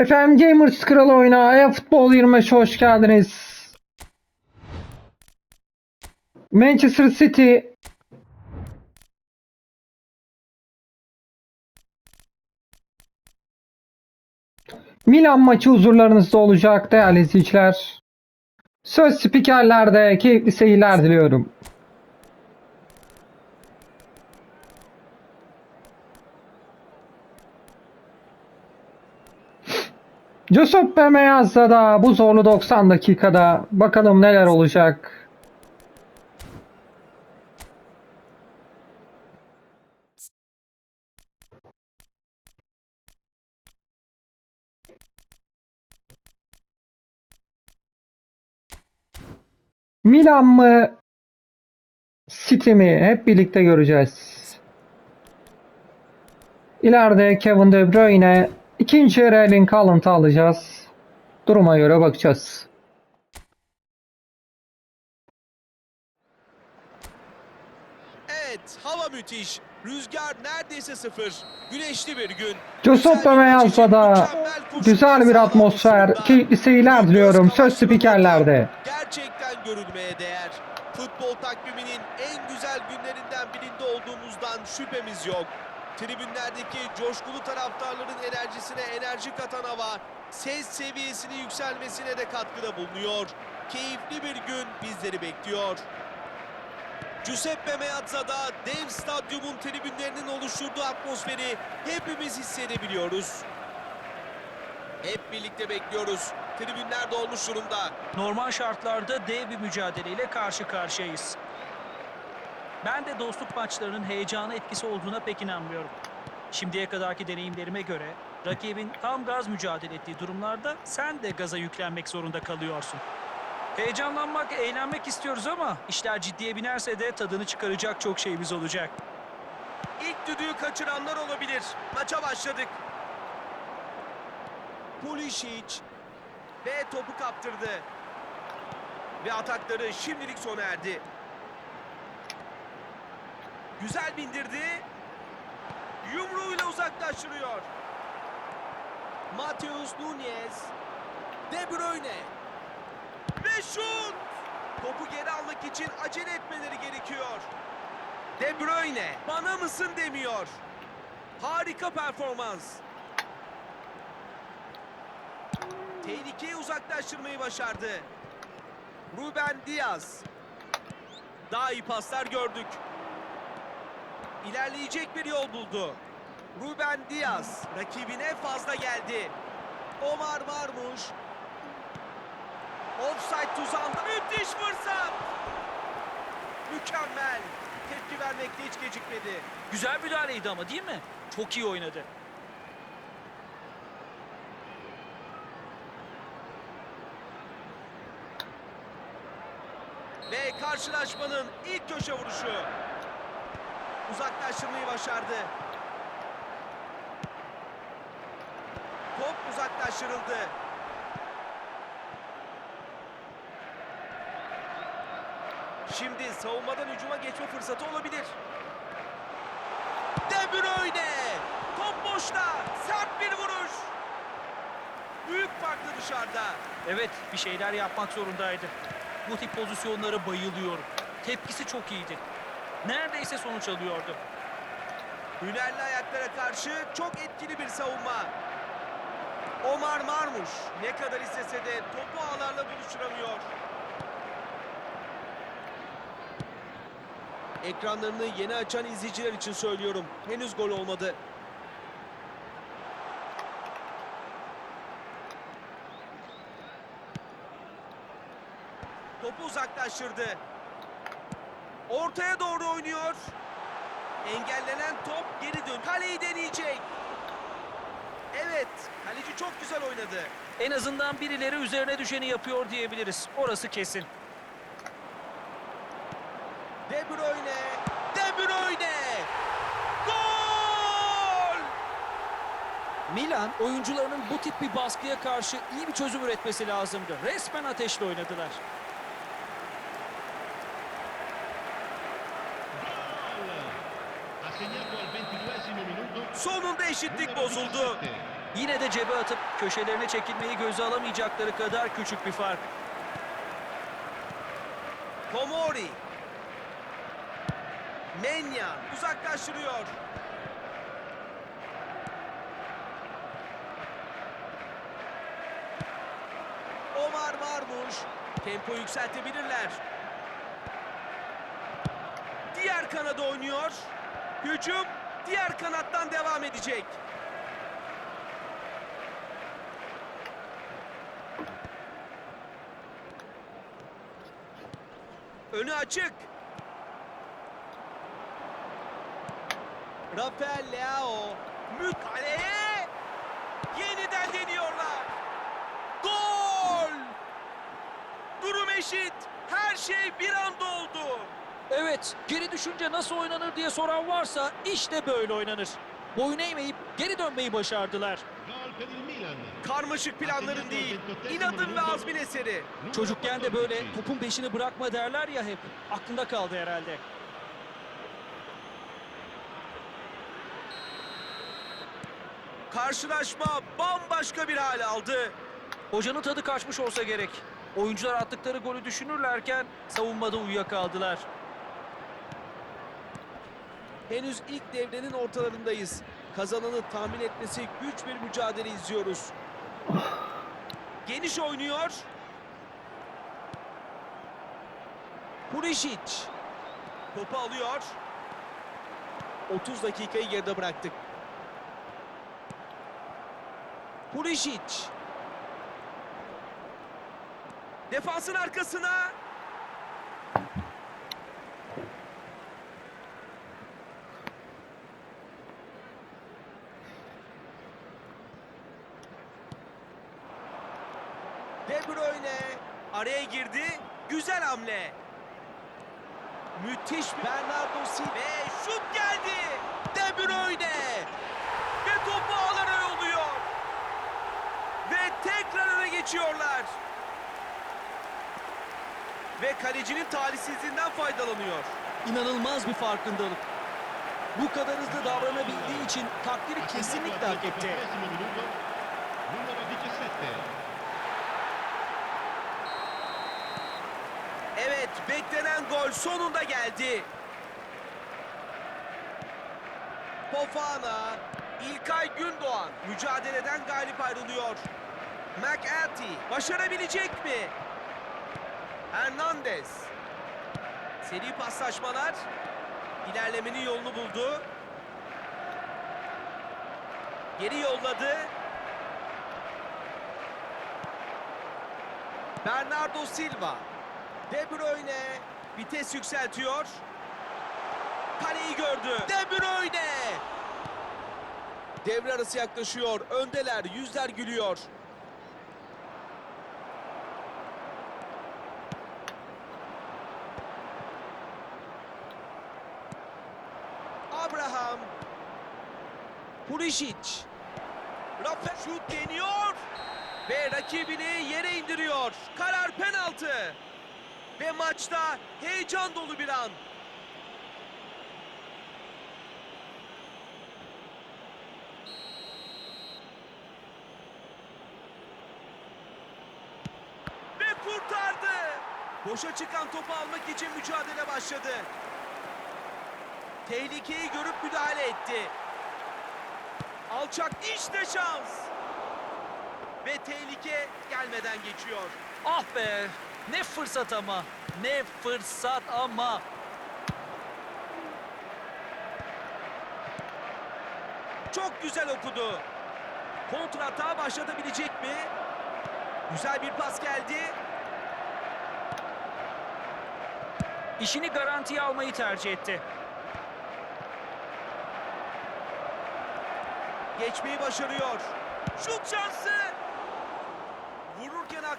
Efendim Gamers Kralı oyuna e-futbol 25 hoş geldiniz. Manchester City Milan maçı huzurlarınızda olacak değerli izleyiciler. Söz spikerlerde keyifli seyirler diliyorum. Giuseppe Meazza bu zorlu 90 dakikada bakalım neler olacak. Milan mı City mi hep birlikte göreceğiz. İleride Kevin De Bruyne ikinci yarı Erling Haaland'ı alacağız. Duruma göre bakacağız. Evet, hava müthiş. Rüzgar neredeyse sıfır. Güneşli bir gün. Giuseppe Meazza'da güzel bir atmosfer, keyifli seyirler diliyorum söz spikerlerde. Gerçekten görülmeye değer. Futbol takviminin en güzel günlerinden birinde olduğumuzdan şüphemiz yok. Tribünlerdeki coşkulu taraftarların enerjisine enerji katan hava, ses seviyesini yükselmesine de katkıda bulunuyor. Keyifli bir gün bizleri bekliyor. Giuseppe Meazza'da dev stadyumun tribünlerinin oluşturduğu atmosferi hepimiz hissedebiliyoruz. Hep birlikte bekliyoruz. Tribünler dolmuş durumda. Normal şartlarda dev bir mücadeleyle karşı karşıyayız. Ben de dostluk maçlarının heyecanı etkisi olduğuna pek inanmıyorum. Şimdiye kadarki deneyimlerime göre rakibin tam gaz mücadele ettiği durumlarda sen de gaza yüklenmek zorunda kalıyorsun. Heyecanlanmak, eğlenmek istiyoruz ama işler ciddiye binerse de tadını çıkaracak çok şeyimiz olacak. İlk düdüğü kaçıranlar olabilir. Maça başladık. Pulisic ve topu kaptırdı. Ve atakları şimdilik sona erdi. Güzel bindirdi. Yumruğuyla uzaklaştırıyor. Mateus Nunez. De Bruyne. Ve şut! Topu geri almak için acele etmeleri gerekiyor. De Bruyne bana mısın demiyor. Harika performans. Tehlikeyi uzaklaştırmayı başardı. Ruben Diaz. Daha iyi paslar gördük. İlerleyecek bir yol buldu. Ruben Diaz rakibine fazla geldi. Omar Marmuş. Offside tuzağında müthiş fırsat. Mükemmel. Tepki vermekte hiç gecikmedi. Güzel müdahaleydi ama değil mi? Çok iyi oynadı. Ve karşılaşmanın ilk köşe vuruşu. Uzaklaştırmayı başardı. Top uzaklaştırıldı. Şimdi savunmadan hücuma geçme fırsatı olabilir. De Bruyne! Top boşta. Sert bir vuruş. Büyük farklı dışarıda. Evet, bir şeyler yapmak zorundaydı. Bu tip pozisyonlara bayılıyorum. Tepkisi çok iyiydi. Neredeyse sonuç alıyordu. Hünerli ayaklara karşı çok etkili bir savunma. Omar Marmuş ne kadar istese de topu ağlarla buluşturamıyor. Ekranlarını yeni açan izleyiciler için söylüyorum. Henüz gol olmadı. Topu uzaklaştırdı. Ortaya doğru oynuyor. Engellenen top geri dön. Kaleyi deneyecek. Evet, kaleci çok güzel oynadı. En azından birileri üzerine düşeni yapıyor diyebiliriz. Orası kesin. De Bruyne, De Bruyne. Gol! Milan oyuncularının bu tip bir baskıya karşı iyi bir çözüm üretmesi lazımdı. Resmen ateşle oynadılar. Sonunda eşitlik bozuldu. Yine de cebe atıp köşelerine çekilmeyi göze alamayacakları kadar küçük bir fark. Tomori. Menyan uzaklaştırıyor. Omar Marmuş tempo yükseltebilirler. Diğer kanada oynuyor. Hücum diğer kanattan devam edecek. Önü açık. Rafael Leao mükaleye yeniden deniyorlar. Gol! Durum eşit. Her şey bir anda oldu. Evet, geri düşünce nasıl oynanır diye soran varsa işte böyle oynanır. Boyun eğmeyip geri dönmeyi başardılar. Karmaşık planların değil, inadın ve azmin eseri. Çocukken de böyle topun peşini bırakma derler ya hep. Aklında kaldı herhalde. Karşılaşma bambaşka bir hal aldı. Hocanın tadı kaçmış olsa gerek. Oyuncular attıkları golü düşünürlerken savunmada uyuyakaldılar. Henüz ilk devrenin ortalarındayız. Kazananı tahmin etmesi güç bir mücadele izliyoruz. Geniş oynuyor. Pulisic. Topu alıyor. 30 dakikayı geride bıraktık. Pulisic. Defansın arkasına. De Bruyne araya girdi. Güzel hamle. Müthiş Bernardo Silva ve şut geldi. De Bruyne ve topu ağlara yolluyor. Ve tekrar öne geçiyorlar. Ve kalecinin talihsizliğinden faydalanıyor. İnanılmaz bir farkındalık. Bu kadar hızlı davranabildiği için takdiri kesinlikle hak etti. Evet, beklenen gol sonunda geldi. Fofana, İlkay Gündoğan mücadeleden galip ayrılıyor. McAtee başarabilecek mi? Hernandez. Seri paslaşmalar ilerlemenin yolunu buldu. Geri yolladı. Bernardo Silva. De Bruyne vites yükseltiyor. Kaleyi gördü. De Bruyne. Devre arası yaklaşıyor. Öndeler, yüzler gülüyor. Abraham. Pulisic. Rafa şut deniyor. Ve rakibini yere indiriyor. Karar penaltı. Ve maçta heyecan dolu bir an. Ve kurtardı. Boşa çıkan topu almak için mücadele başladı. Tehlikeyi görüp müdahale etti. Alçak işte şans. Ve tehlike gelmeden geçiyor. Ah be! Ne fırsat ama! Ne fırsat ama! Çok güzel okudu. Kontra atağı başlatabilecek mi? Güzel bir pas geldi. İşini garantiye almayı tercih etti. Geçmeyi başarıyor. Şut şansı.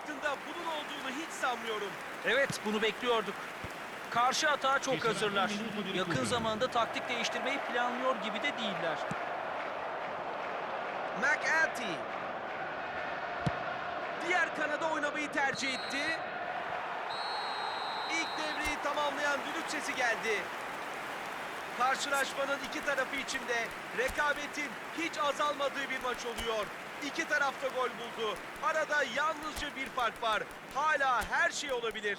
Aklında bunun olduğunu hiç sanmıyorum. Evet, bunu bekliyorduk. Karşı atağa çok hazırlar. Yakın zamanda taktik değiştirmeyi planlıyor gibi de değiller. McAtee. Diğer kanada oynamayı tercih etti. İlk devreyi tamamlayan düdük sesi geldi. Karşılaşmanın iki tarafı içinde rekabetin hiç azalmadığı bir maç oluyor. İki tarafta gol buldu. Arada yalnızca bir fark var. Hala her şey olabilir.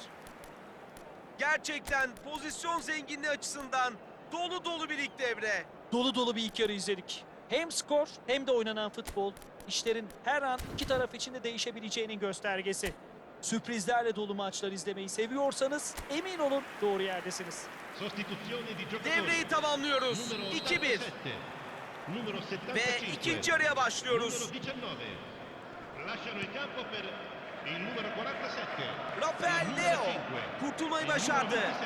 Gerçekten pozisyon zenginliği açısından dolu dolu bir ilk devre. Dolu dolu bir ilk yarı izledik. Hem skor hem de oynanan futbol işlerin her an iki taraf için de değişebileceğinin göstergesi. Sürprizlerle dolu maçlar izlemeyi seviyorsanız emin olun doğru yerdesiniz. Devreyi tamamlıyoruz. Numero 2-1 87. Numero 75. ve ikinci yarıya başlıyoruz. Numero 19. Lasciano il campo per il numero 47. Rafael Il numero Leo 5. kurtulmayı başardı. 26.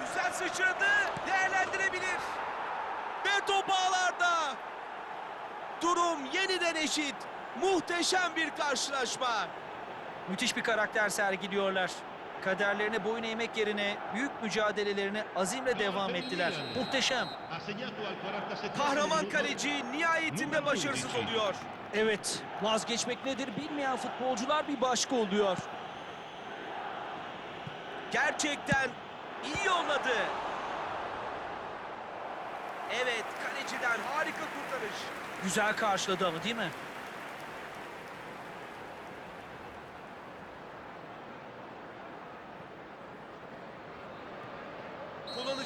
Güzel sıçradı. Değerlendirebilir. Ve top ağlarda. Durum yeniden eşit. Muhteşem bir karşılaşma. Müthiş bir karakter sergiliyorlar. Kaderlerine boyun eğmek yerine büyük mücadelelerine azimle devam ettiler. Muhteşem. Ha segnato al 47. Kahraman kaleci nihayetinde başarısız oluyor. Evet, vazgeçmek nedir bilmeyen futbolcular bir başka oluyor. Gerçekten iyi yolladı. Evet, kaleciden harika kurtarış. Güzel karşıladı ama değil mi?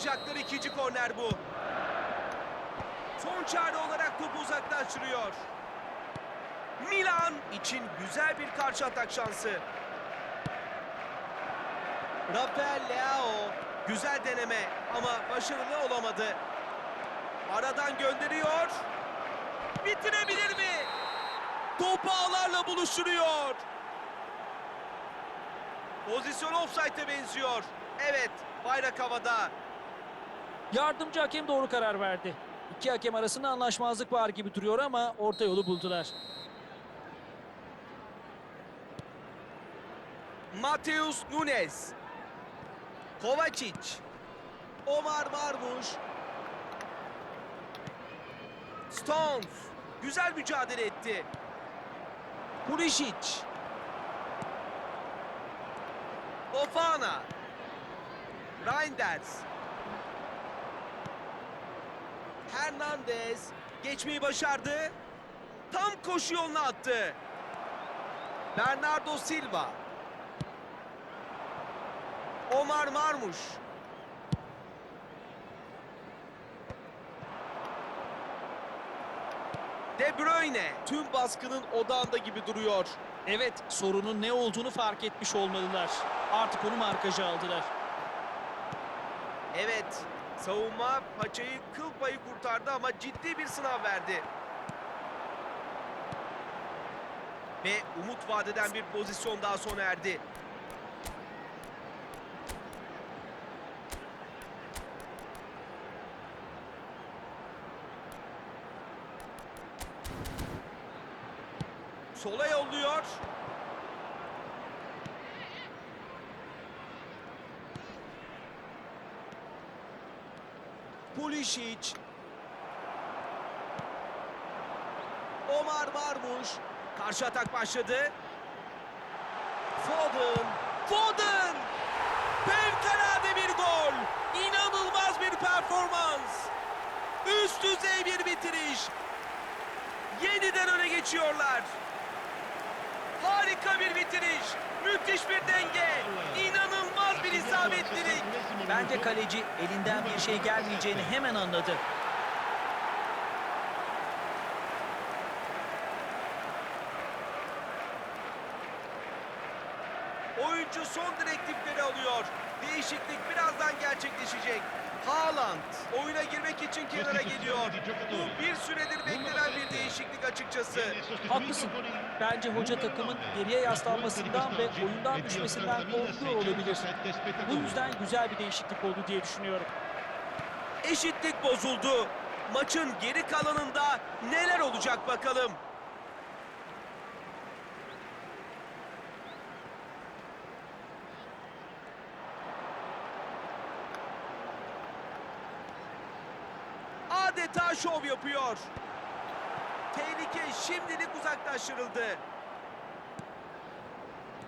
Kullanacakları ikinci korner bu. Son çare olarak topu uzaklaştırıyor. Milan için güzel bir karşı atak şansı. Rafael Leao güzel deneme ama başarılı olamadı. Aradan gönderiyor. Bitirebilir mi? Topu ağlarla buluşturuyor. Pozisyon offside'e benziyor. Evet, bayrak havada. Yardımcı hakem doğru karar verdi. İki hakem arasında anlaşmazlık var gibi duruyor ama orta yolu buldular. Mateus Nunes. Kovacic. Omar Marmuş. Stones. Güzel mücadele etti. Pulisic. Ofana. Reinders. Hernandez geçmeyi başardı. Tam koşu yoluna attı. Bernardo Silva. Omar Marmuş. De Bruyne tüm baskının odağında gibi duruyor. Evet, sorunun ne olduğunu fark etmiş olmalılar. Artık onu markaja aldılar. Evet, savunma paçayı kıl payı kurtardı ama ciddi bir sınav verdi. Ve umut vadeden bir pozisyon daha sona erdi. Sola yolluyor. Pulisic. Omar Marmuş. Karşı atak başladı. Foden. Foden! Fevkalade bir gol. İnanılmaz bir performans. Üst düzey bir bitiriş. Yeniden öne geçiyorlar. Harika bir bitiriş. Müthiş bir denge. İnanılmaz isabetlilik. Bence kaleci elinden bir şey gelmeyeceğini hemen anladı. Son direktifleri alıyor. Değişiklik birazdan gerçekleşecek. Haaland oyuna girmek için kenara geliyor. Bu bir süredir beklenen bir değişiklik açıkçası. Haklısın. Bence hoca takımın geriye yaslanmasından ve oyundan düşmesinden korkuyor olabilir. Bu yüzden güzel bir değişiklik oldu diye düşünüyorum. Eşitlik bozuldu. Maçın geri kalanında neler olacak bakalım. Şov yapıyor. Tehlike şimdilik uzaklaştırıldı.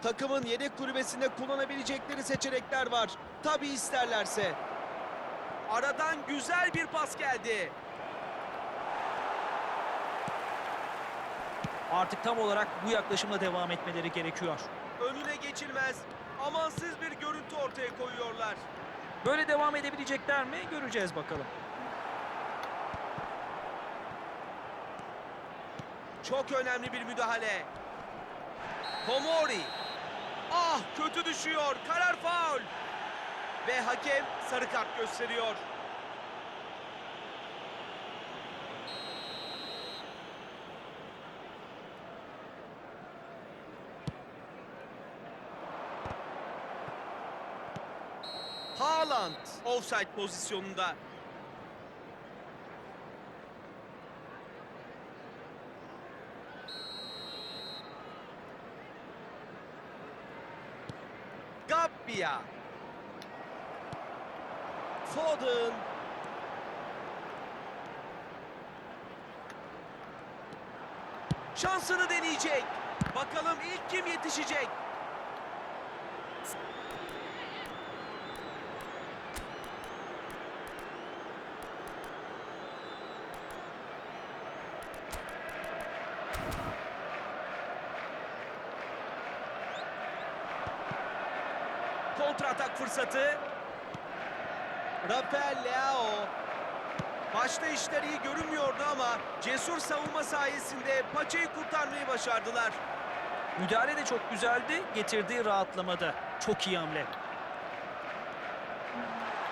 Takımın yedek kulübesinde kullanabilecekleri seçenekler var. Tabi isterlerse. Aradan güzel bir pas geldi. Artık tam olarak bu yaklaşımla devam etmeleri gerekiyor. Önüne geçilmez. Amansız bir görüntü ortaya koyuyorlar. Böyle devam edebilecekler mi? Göreceğiz bakalım. Çok önemli bir müdahale. Komori. Ah kötü düşüyor. Karar faul. Ve hakem sarı kart gösteriyor. Haaland offside pozisyonunda. Gabbia. Foden. Şansını deneyecek. Bakalım ilk kim yetişecek? Kontratak fırsatı. Rafael Leao. Başta işler iyi görünmüyordu ama cesur savunma sayesinde paçayı kurtarmayı başardılar. Müdahale de çok güzeldi, getirdiği rahatlamada. Çok iyi hamle.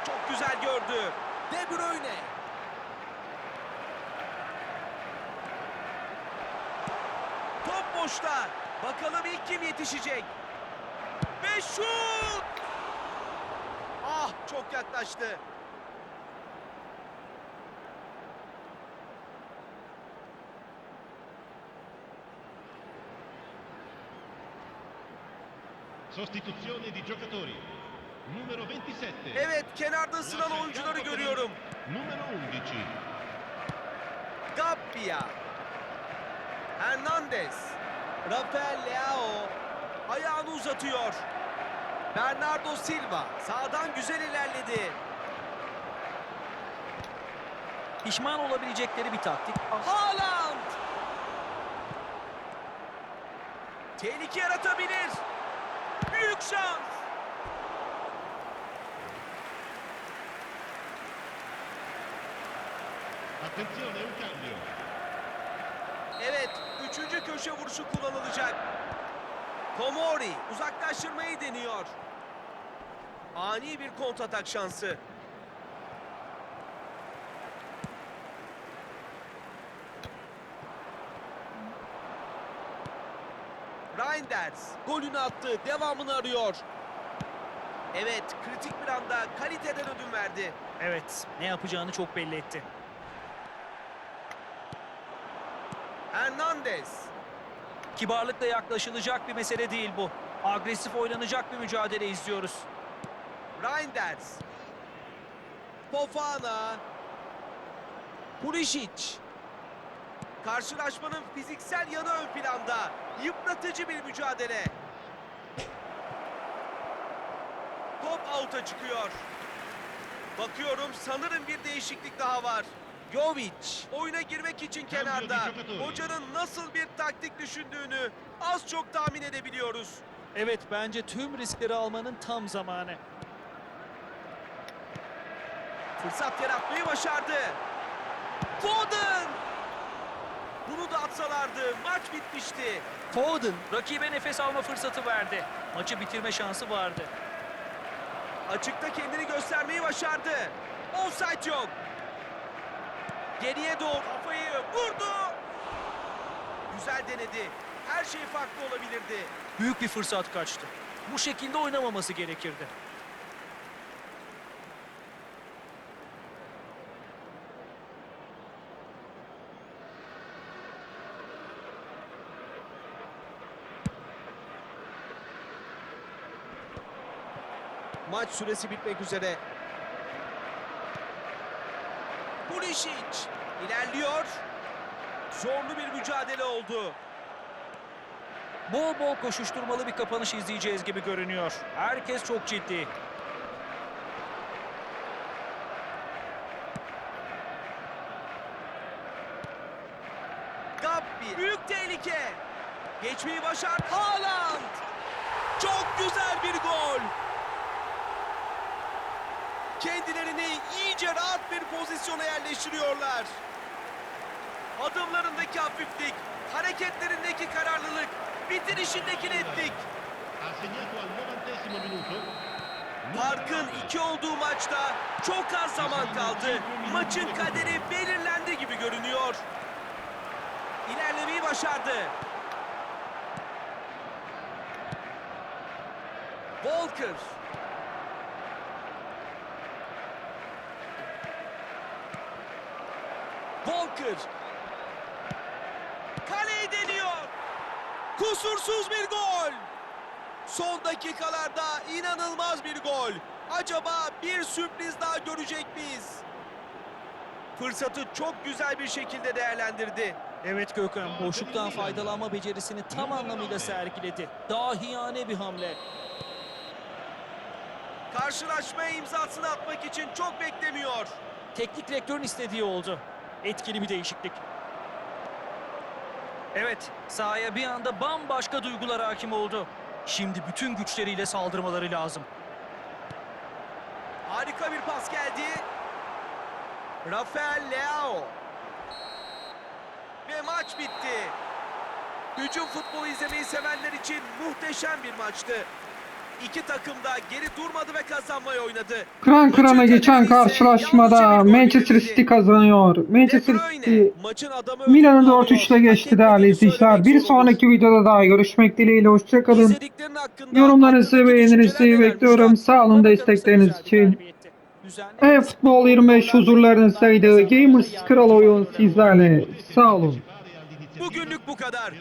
Çok güzel gördü. De Bruyne. Top boşta. Bakalım ilk kim yetişecek? Ve şut! Çok yaklaştı. Sostituzione di giocatori. Numero 27. Evet kenarda il oyuncuları görüyorum. Numero 11. Gabbia. Hernandez. Rafael Leao. Ayağını uzatıyor. Bernardo Silva sağdan güzel ilerledi. Pişman olabilecekleri bir taktik. Haaland. Tehlike yaratabilir. Büyük şans. Attenzione, un cambio. Evet, üçüncü köşe vuruşu kullanılacak. Tomori uzaklaştırmayı deniyor. Ani bir kontratak şansı. Reinders golünü attı, devamını arıyor. Evet, kritik bir anda kaliteden ödün verdi. Evet, ne yapacağını çok belli etti. Hernandez Kibarlıkla yaklaşılacak bir mesele değil bu. Agresif oynanacak bir mücadele izliyoruz. Reinders. Fofana. Pulisic. Karşılaşmanın fiziksel yanı ön planda. Yıpratıcı bir mücadele. Top out'a çıkıyor. Bakıyorum sanırım bir değişiklik daha var. Jovic oyuna girmek için kenarda. Hocanın nasıl bir taktik düşündüğünü az çok tahmin edebiliyoruz. Evet, bence tüm riskleri almanın tam zamanı. Fırsat yaratmayı başardı. Foden! Bunu da atsalardı maç bitmişti. Foden rakibe nefes alma fırsatı verdi. Maçı bitirme şansı vardı. Açıkta kendini göstermeyi başardı. Offside yok. Geriye doğru kafayı vurdu. Güzel denedi. Her şey farklı olabilirdi. Büyük bir fırsat kaçtı. Bu şekilde oynamaması gerekirdi. Maç süresi bitmek üzere. Pulisic ilerliyor. Zorlu bir mücadele oldu. Bol bol koşuşturmalı bir kapanış izleyeceğiz gibi görünüyor. Herkes çok ciddi. Gabbi büyük tehlike. Geçmeyi başardı. Haaland. Çok güzel bir gol. Kendilerini iyice rahat bir pozisyona yerleştiriyorlar. Adımlarındaki hafiflik, hareketlerindeki kararlılık, bitirişindeki netlik. Farkın iki olduğu maçta çok az zaman kaldı. Maçın kaderi belirlendi gibi görünüyor. İlerlemeyi başardı. Walker. Walker. Kaleyi deniyor. Kusursuz bir gol. Son dakikalarda inanılmaz bir gol. Acaba bir sürpriz daha görecek miyiz? Fırsatı çok güzel bir şekilde değerlendirdi. Evet Gökhan, boşluktan faydalanma becerisini tam anlamıyla sergiledi. Dahiyane bir hamle. Karşılaşmaya imzasını atmak için çok beklemiyor. Teknik direktörün istediği oldu. Etkili bir değişiklik. Evet, sahaya bir anda bambaşka duygular hakim oldu. Şimdi bütün güçleriyle saldırmaları lazım. Harika bir pas geldi. Rafael Leao. Ve maç bitti. Hücum futbolu izlemeyi sevenler için muhteşem bir maçtı. İki takım da geri durmadı ve kazanmayı oynadı. Kıran kırana geçen karşılaşmada Manchester. City kazanıyor. Manchester City Milan'ı ödülünü 4-3 ile alıyor. geçti Hak değerli izleyiciler. Bir sonraki videoda daha görüşmek dileğiyle. Hoşçakalın. Yorumlarınızı beğeninizi bekliyorum. Sağ olun destekleriniz için. E-Futbol 25 huzurlarınızdaydı. Gamers Kral Oyun sizlerle. Sağ olun. Bugünlük bu kadar.